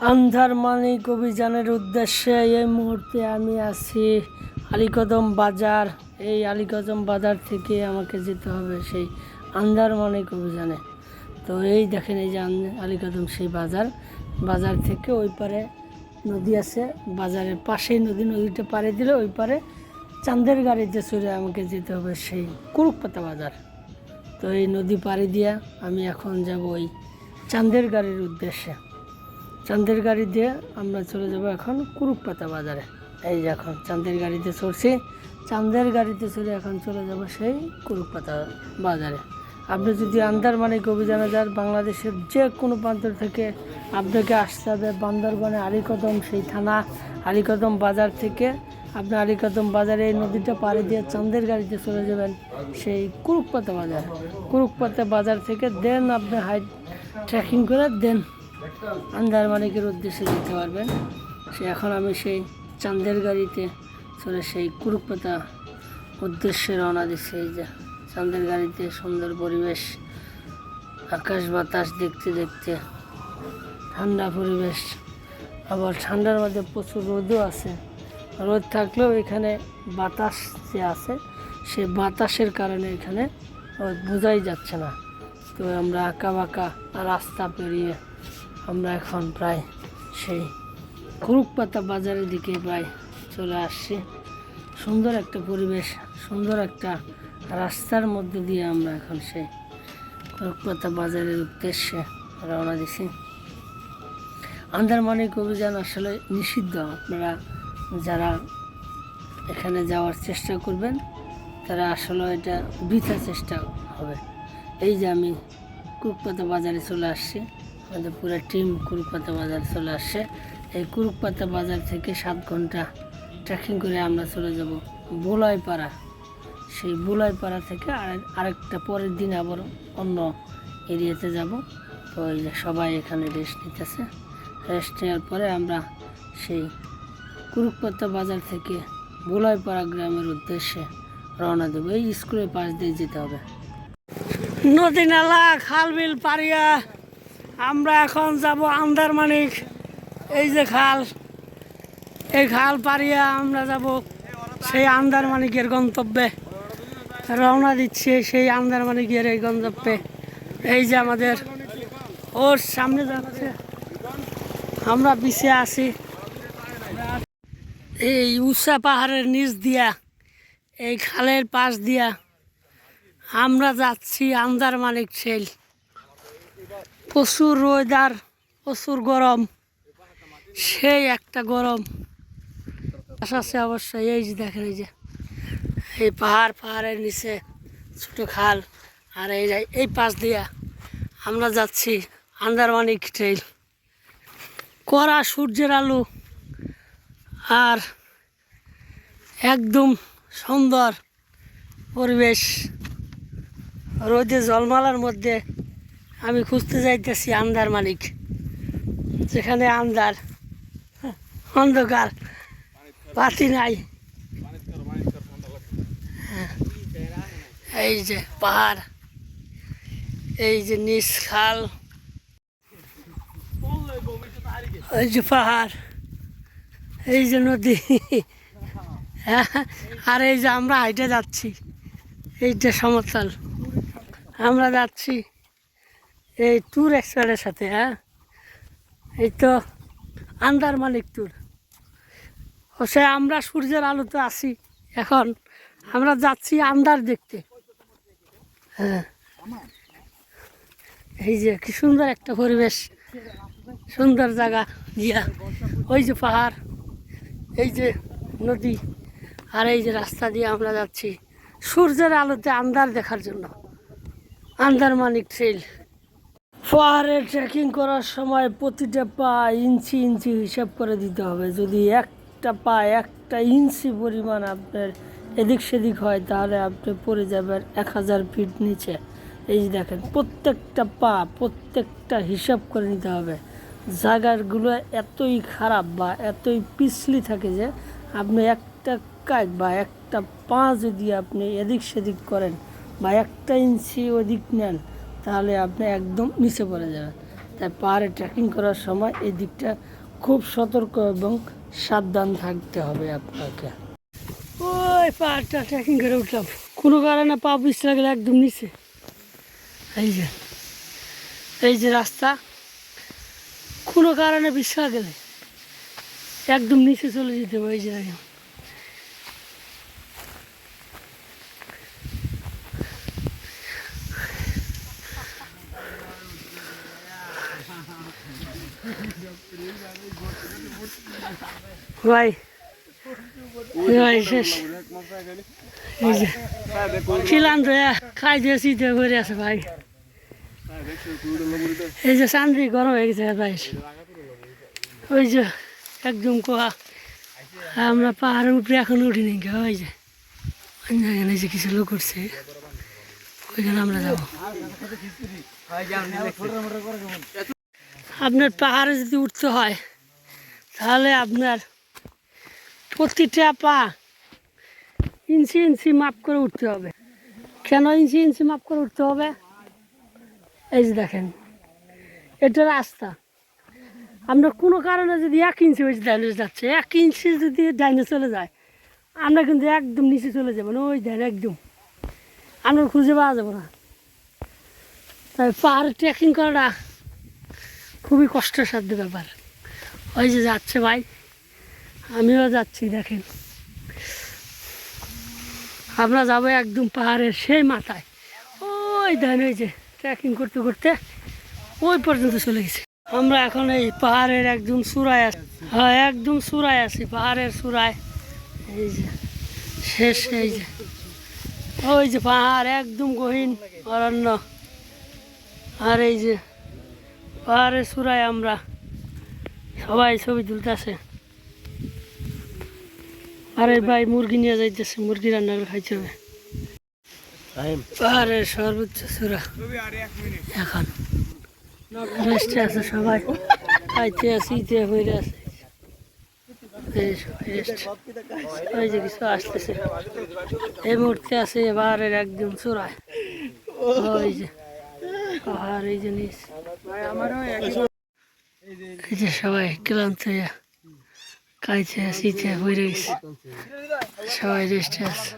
আন্ধার মানিক অভিযানের উদ্দেশ্যে এই মুহূর্তে আমি আছি আলীকদম বাজার। এই আলিকদম বাজার থেকে আমাকে যেতে হবে সেই আন্ধার মানিক অভিযানে। তো এই দেখেন এই যে আলীকদম সেই বাজার। বাজার থেকে ওই পারে নদী আছে। বাজারের পাশেই নদী, নদীটা পাড়ে দিলে ওই পারে চাঁদের গাড়িতে চড়ে আমাকে যেতে হবে সেই কুরুকপাতা বাজার। তো এই নদী পাড়ি দিয়া আমি এখন যাব ওই চাঁদের গাড়ির উদ্দেশ্যে। চাঁদের গাড়ি দিয়ে আমরা চলে যাব এখন কুরুকপাতা বাজারে। এই যে এখন চাঁদের গাড়িতে চড়ছি। চাঁদের গাড়িতে চড়ে এখন চলে যাব সেই কুরুকপাতা বাজারে। আপনি যদি আন্দারমানিক অভিযানে যান, বাংলাদেশের যে কোনো প্রান্ত থেকে আপনাকে আসতে হবে বান্দরবানে আলীকদম, সেই থানা আলীকদম বাজার থেকে। আপনি আলীকদম বাজারে এই নদীটা পাড়ি দিয়ে চাঁদের গাড়িতে চলে যাবেন সেই কুরুকপাতা বাজার। কুরুকপাতা বাজার থেকে দেন আপনি হাইট ট্রেকিং করে, দেন আন্দারমানিকের উদ্দেশ্যে যেতে পারবেন সে এখন আমি সেই চাঁদের গাড়িতে চলে সেই কুরুকপাতা উদ্দেশ্যে রওনা দিচ্ছি। এই যে চাঁদের গাড়িতে সুন্দর পরিবেশ, আকাশ বাতাস দেখতে দেখতে, ঠান্ডা পরিবেশ। আবার ঠান্ডার মধ্যে প্রচুর রোদও আছে। রোদ থাকলেও এখানে বাতাস যে আছে, সে বাতাসের কারণে এখানে বোঝাই যাচ্ছে না। তো আমরা আঁকা বাঁকা রাস্তা পেরিয়ে আমরা এখন প্রায় সেই কুরুকপাতা বাজারের দিকে প্রায় চলে আসছি। সুন্দর একটা পরিবেশ, সুন্দর একটা রাস্তার মধ্যে দিয়ে আমরা এখন সেই কুরুকপাতা বাজারের উদ্দেশ্যে রওনা দিছি। আন্দারমানিক অভিযান আসলে নিষিদ্ধ। আপনারা যারা এখানে যাওয়ার চেষ্টা করবেন, তারা আসলে এটা বৃথা চেষ্টা হবে। এই যে আমি কুরুকপাতা বাজারে চলে আসছি। আমাদের পুরো টিম কুরুকপাতা বাজার চলে আসছে। এই কুরুকপাতা বাজার থেকে সাত ঘণ্টা ট্রেকিং করে আমরা চলে যাব বোলাইপাড়া। সেই বোলাইপাড়া থেকে আরেক আরেকটা পরের দিন আবার অন্য এরিয়াতে যাব। তো এই যে সবাই এখানে রেস্ট নিতেছে। রেস্ট নেওয়ার পরে আমরা সেই কুরুকপাতা বাজার থেকে বোলাইপাড়া গ্রামের উদ্দেশ্যে রওনা দেবো। এই স্কুলের পাশ দিয়ে যেতে হবে। নদী নালা, খাল বিল পাড়িয়া। আমরা এখন যাব আন্দারমানিক, এই যে খাল, এই খাল পাড়িয়া আমরা যাব সেই আন্দারমানিকের গন্তব্যে। রওনা দিচ্ছে সেই আন্দারমানিকের এই গন্তব্যে। এই যে আমাদের ওর সামনে যাচ্ছে আমরা পিছিয়ে আছি। এই উষা পাহাড়ের নিচ দিয়া, এই খালের পাশ দিয়া আমরা যাচ্ছি আন্দারমানিক সেল প্রচুর রোদ আর প্রচুর গরম। সেই একটা গরম। আছে অবশ্যই, এই যে দেখেন এই যে, এই পাহাড়, পাহাড়ের নিচে ছোট খাল, আর এই এই পাশ দিয়া আমরা যাচ্ছি আন্দারমানিক ট্রেল কড়া সূর্যের আলো, আর একদম সুন্দর পরিবেশ। রোদে জলমালার মধ্যে আমি খুঁজতে যাইতেছি আন্দার মালিক যেখানে আন্দার অন্ধকার বাতি নাই হ্যাঁ। এই যে পাহাড় এই যে নিচ খাল এই যে পাহাড় এই যে নদী হ্যাঁ, আর এই যে আমরা হাইটে যাচ্ছি এইটা সমতল আমরা যাচ্ছি এই ট্যুর এক্সপার্টের সাথে হ্যাঁ? এই তো আন্দার মালিক ট্যুর সে আমরা সূর্যের আলোতে আছি এখন। আমরা যাচ্ছি আন্দার দেখতে। হ্যাঁ। এই যে কি সুন্দর একটা পরিবেশ। সুন্দর জায়গা গিয়া ওই যে পাহাড়, এই যে নদী আর এই যে রাস্তা দিয়ে আমরা যাচ্ছি সূর্যের আলোতে আন্দার দেখার জন্য। আন্দার মানিক ট্রেল পাহাড়ে ট্রেকিং করার সময় প্রতিটা পা ইঞ্চি ইঞ্চি হিসাব করে দিতে হবে। যদি একটা পা একটা ইঞ্চি পরিমাণ আপনার এদিক সেদিক হয়, তাহলে আপনি পড়ে যাবেন এক হাজার ফিট নিচে। এই যে দেখেন, প্রত্যেকটা পা, প্রত্যেকটা হিসাব করে নিতে হবে। জায়গাগুলো এতই খারাপ বা এতই পিছলি থাকে যে, আপনি একটা কাজ বা একটা পা যদি আপনি এদিক সেদিক করেন বা একটা ইঞ্চি ওদিক নেন তাহলে আপনি একদম নিচে পড়ে যাবেন। তাই পাহাড়ে ট্রেকিং করার সময় এই দিকটা খুব সতর্ক এবং সাবধান থাকতে হবে আপনাকে। ওই পাহাড়টা ট্রেকিং করে উঠলাম। কোনো কারণে পা পিছলে গেলে একদম নিচে। এই যে এই যে রাস্তা, কোনো কারণে পিছলা গেলে একদম নিচে চলে যেতে হবে। এই যে ভাই। ভাই, শেষ। এই যে খিলাম তো খাই দিয়ে শীতে করে আছে ভাই। এই যে চান্দি গরম হয়ে গেছে ভাই। ওই যে একদম কোয়া আমরা পাহাড়ের উপরে এখন উঠিনি ওই যে। এখানে যে কিছু লোক উঠছে, ওইখানে আমরা যাব। আপনার পাহাড়ে যদি উঠতে হয় তাহলে আপনার প্রতিটা পা ইঞ্চি ইঞ্চি মাপ করে উঠতে হবে। কেন ইঞ্চি ইঞ্চি মাপ করে উঠতে হবে? এই যে দেখেন, এটা রাস্তা। আমরা কোনো কারণে যদি এক ইঞ্চি ওই ডাইনে যাচ্ছে, এক ইঞ্চি যদি ডাইনে চলে যায়, আমরা কিন্তু একদম নিচে চলে যাব না, ওই দেন একদম। আমরা খুঁজে পাওয়া যাব না। তাই পাহাড় ট্রেকিং করাটা খুবই কষ্টসাধ্য ব্যাপার। ওই যে যাচ্ছে ভাই। আমিও যাচ্ছি, দেখেন। আমরা যাব একদম পাহাড়ের সেই মাথায়। ওই দেন, ওই যে ট্রেকিং করতে করতে ওই পর্যন্ত চলে গেছে। আমরা এখন এই পাহাড়ের একদম চূড়ায় আছি। হ্যাঁ একদম চূড়ায় আছি, পাহাড়ের চূড়ায়। এই যে, শেষ এই যে। ওই যে পাহাড় একদম গহীন, অরণ্য। আর এই যে পাহাড়ের চূড়ায় আমরা সবাই ছবি তুলতেছে। আরে ভাই মুরগি নিয়ে যাইতেছে মুরগি রান্না করে খাইতে হবে। পাহাড়ের সর্বোচ্চ চূড়া। এখন রেস্টে আছে সবাই। খাইতে আছে ইতে হয়ে আছে। এই সবাই ওই যে কিছু আসতেছে। এই মুহূর্তে আছে পাহাড়ের একদম চূড়ায়। ওই যে এই নিচ। এই যে সবাই ক্লান্ত হইয়া খাইতে আসিতে হয়ে গেছে। সবাই রেস্টে আছে।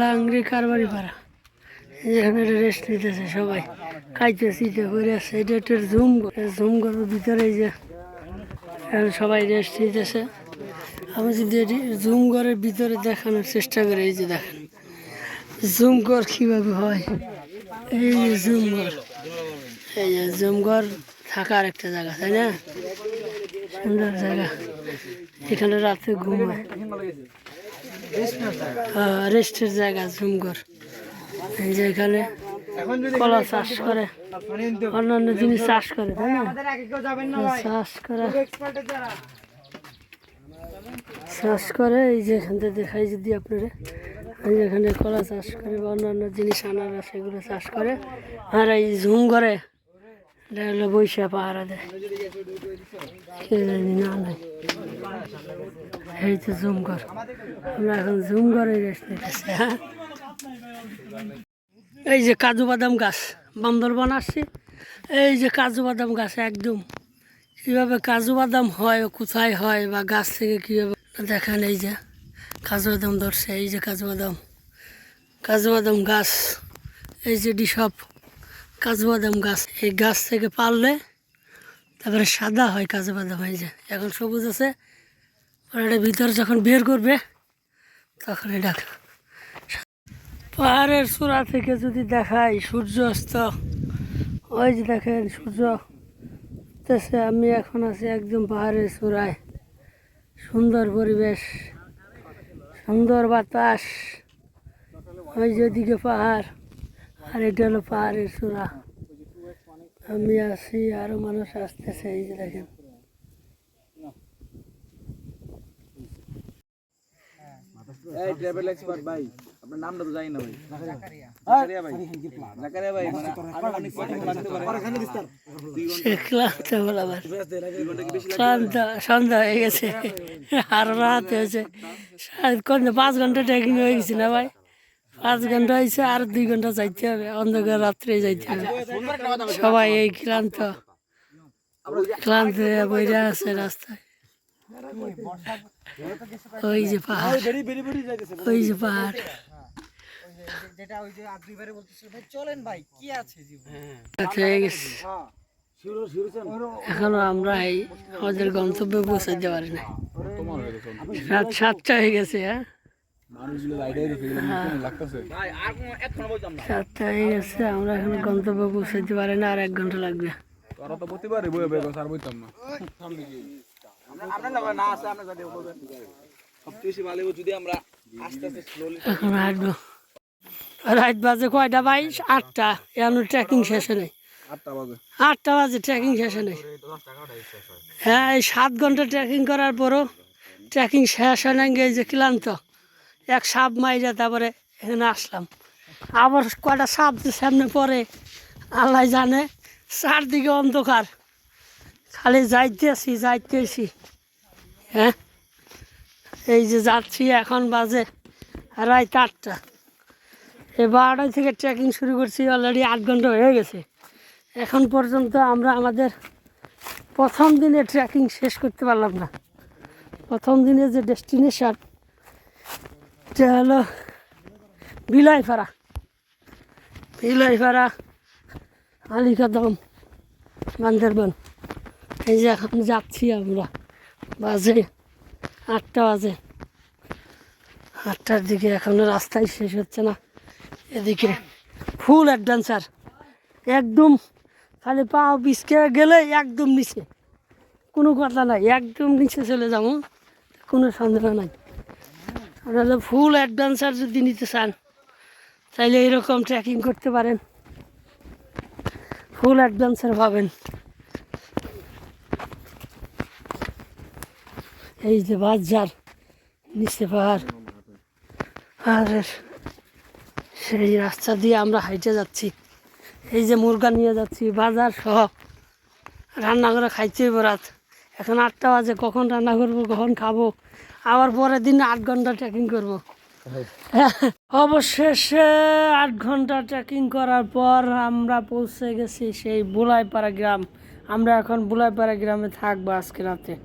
লাংরি কারবারি পাড়া এখানে রেস্ট নিতেছে সবাই। খাইতে শীতে করে আছে। এটা একটা জুম জুম করার ভিতরে যে সবাই রেস্ট নিতেছে। আমি যদি এটি জুম ঘরের ভিতরে দেখানোর চেষ্টা করি এই যে দেখেন। জুম ঘর কীভাবে হয়? এই যে জুম ঘর এই যে জুম ঘর থাকার একটা জায়গা তাই না? সুন্দর জায়গা। এখানে রাতে ঘুমায় হ্যাঁ, রেস্টের জায়গা জুমঘর এই যে এখানে কলা চাষ করে। অন্যান্য জিনিস চাষ করে তাই না? চাষ করে। চাষ করে, এই যে এখান থেকে দেখাই যদি আপনারা। এই এখানে কলা চাষ করে বা অন্যান্য জিনিস আনারস সেগুলো চাষ করে। আর এই ঝুম করে এটা হলো বৈশা পাহারা দেয়। না নাই। এই তো জুম ঘর। আমরা এখন জুম ঘরে রেস্ট নিতেছি হ্যাঁ? এই যে কাজু বাদাম গাছ, বান্দরবান আসছে। এই যে কাজু বাদাম গাছ, একদম। কীভাবে কাজু বাদাম হয় কোথায় হয় বা গাছ থেকে কীভাবে দেখেন এই যে। কাজু বাদাম ধরছে, এই যে কাজু বাদাম। কাজু বাদাম গাছ, এই যে ডিসব কাজু বাদাম গাছ, এই গাছ থেকে পারলে তারপরে সাদা হয় কাজু বাদাম, এই যে। এখন সবুজ আছে এটা ভিতরে যখন বের করবে, তখন এটা পাহাড়ের চূড়া থেকে যদি দেখাই সূর্য অস্ত ওই যে দেখেন সূর্য আমি এখন আছি একদম পাহাড়ের চূড়ায়। সুন্দর পরিবেশ, সুন্দর বাতাস, ওই যে ওদিকে পাহাড়, আর এটা হলো পাহাড়ের চূড়া। আমি আসি আরও মানুষ আসতেছে, এই যে দেখেন। এই ট্রাভেল এক্সপার্ট ভাই। আপনার নামটা তো জানি না ভাই। জাকারিয়া। ভাই। জাকারিয়া ভাই। মানে আনুমানিক কতক্ষণ লাগতে পারে সে ক্লান্ত বলা আবার ক্লান্ত সন্ধ্যা হয়ে গেছে। আর রাত হয়েছে। কোন পাঁচ ঘণ্টা ট্রেকিং হয়ে গেছে না ভাই? পাঁচ ঘণ্টা হয়েছে আর দুই ঘণ্টা যাইতে হবে। অন্ধকার রাত্রে যাইতে হবে। সবাই এই ক্লান্ত। ক্লান্ত হয়ে বইরা আছে রাস্তায়। ওই যে পাহাড়। ওই যে পাহাড়। যেটা ওই যে দুইবারে বলতেছিল ভাই চলেন ভাই কি আছে হয়ে। গেছে এখনও আমরা এই আমাদের গন্তব্যে পৌঁছাতে পারি না রাত সাতটা হয়ে গেছে হ্যাঁ? সাতটা হয়ে গেছে আমরা এখনও গন্তব্যে পৌঁছাতে পারি না আর এক ঘণ্টা লাগবে। তোরা তো প্রতিবারই বইয়ে বইয়ে আর বইতাম না। আপনার না না আছে আপনার যদি ভালো আমরা আস্তে আস্তে স্লোলি এখন হাঁটবো। রাত বাজে কয়টা? ভাই আটটা। এখনও ট্রেকিং শেষে নেই আটটা বাজে। ট্রেকিং শেষে নেই হ্যাঁ এই সাত ঘণ্টা ট্রেকিং করার পরও ট্রেকিং শেষ হয় না যে ক্লান্ত। এক সাপ মাইরা তারপরে এখানে আসলাম। আবার কয়টা সাপ সামনে পড়ে আল্লাহ জানে চারদিকে অন্ধকার। খালি যাইতেছি যাইতেছি। হ্যাঁ? এই যে যাচ্ছি এখন বাজে রাত আটটা। এই বারোটা থেকে ট্রেকিং শুরু করছি অলরেডি আট ঘণ্টা হয়ে গেছে। এখন পর্যন্ত আমরা আমাদের প্রথম দিনে ট্রেকিং শেষ করতে পারলাম না। প্রথম দিনে যে ডেস্টিনেশন এটা হলো বিলাইপাড়া। বিলাইপাড়া, আলিকাদম, বান্দরবন। এই যে এখন যাচ্ছি আমরা, বাজে আটটা বাজে। আটটার দিকে এখনও রাস্তায় শেষ হচ্ছে না। এদিকে ফুল অ্যাডভেঞ্চার। একদম খালি পা পিসকে গেলে একদম নিচে। কোনো কথা নাই, একদম নিচে চলে যাব, কোনো সন্দেহ নাই। আপনারা ফুল অ্যাডভেঞ্চার যদি নিতে চান, তাইলে এরকম ট্রেকিং করতে পারেন। ফুল অ্যাডভেঞ্চার পাবেন। এই যে বাজার, নিচে পাহাড়। আর সেই রাস্তা দিয়ে আমরা হাইটে যাচ্ছি। এই যে মুরগা নিয়ে যাচ্ছি বাজার সহ। রান্না করে হইব রাত। এখন আটটা বাজে কখন রান্না করব কখন খাব? আবার পরের দিন আট ঘণ্টা ট্রেকিং করব। অবশেষে আট ঘণ্টা ট্রেকিং করার পর আমরা পৌঁছে গেছি সেই বুলাইপাড়া গ্রাম। আমরা এখন বুলাইপাড়া গ্রামে থাকব আজকে রাতে।